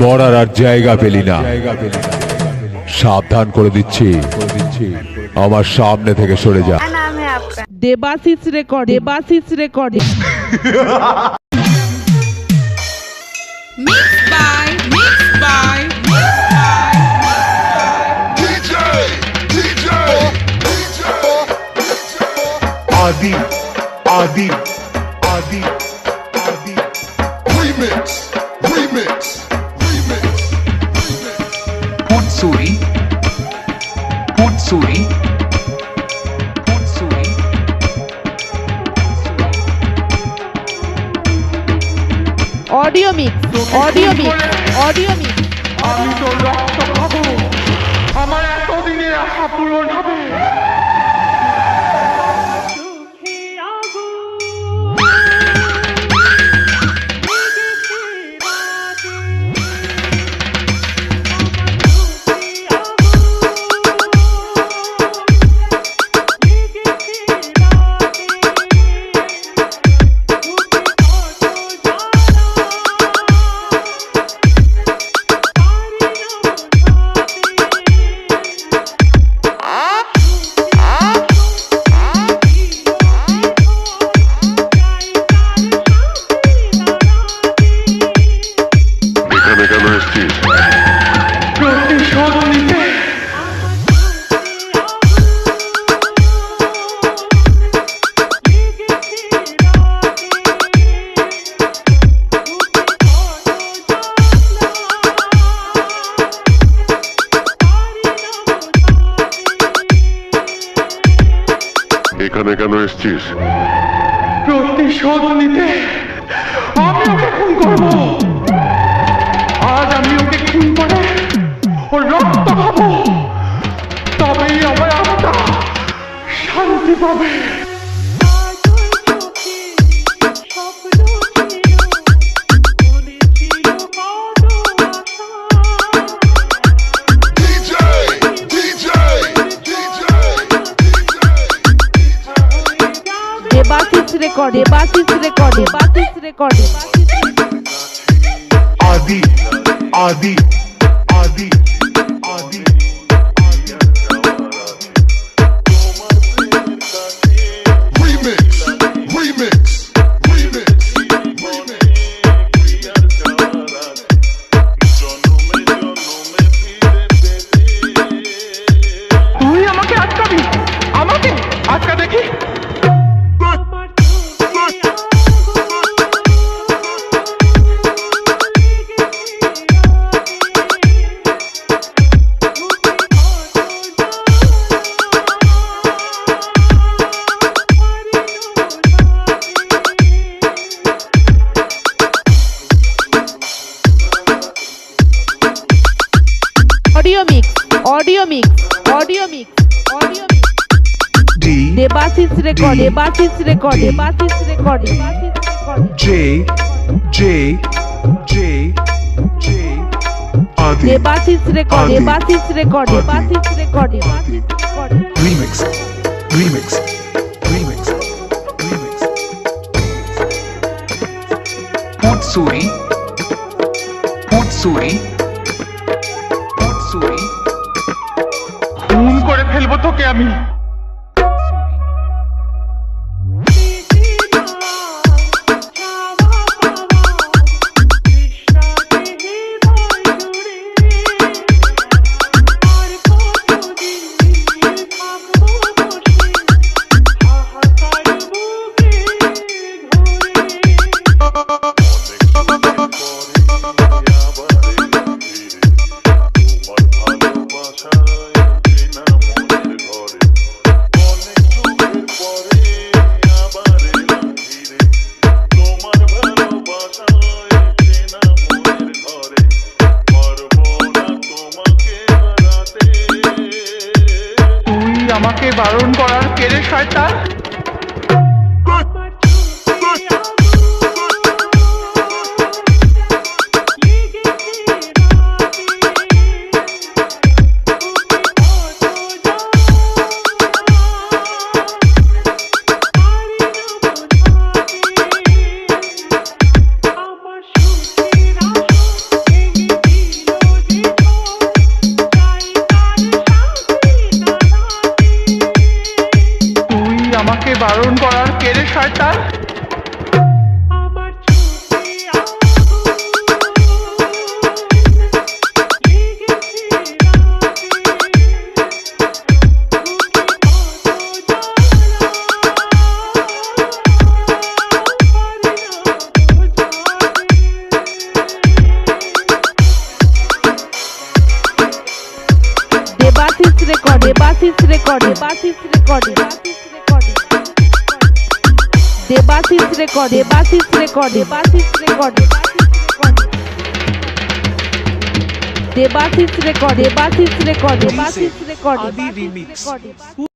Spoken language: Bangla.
মরার আর জায়গা পেলি না সাবধান করে দিচ্ছি আমার সামনে থেকে সরে যা नाम है आपका Debashis record Debashis recording Mixed by, mixed by, mixed by. Putsuri, Putsuri, Putsuri. Audio mix audio mix audio mix আমি তো রক্ত খাব। আমার এতদিনের আশা পূরণ হবে। কেন এসছিস এখানে কেন এসছিস? প্রতিশোধ নিতে আমি ওকে খুন করব। পাবে DJ, DJ, Debashis record Debashis record Adi, Adi, audio mix audio mix audio mix Debashis record Debashis record Debashis record Debashis record J, J, J, J. Adi, Debashis record. Debashis record. Debashis record Debashis record remix, remix, remix, remix. Putsuri, Putsuri, ফেলবো তোকে আমি তুই আমাকে বারণ করার কেড়ে শয়তান? Debashis record Debashis record Debashis record বাসিস রেকর্ডে বাসিস রেকর্ডে দেবাশিস রেকর্ডে বাসিস রেকর্ডে বাসিস রেকর্ডে Adi remix.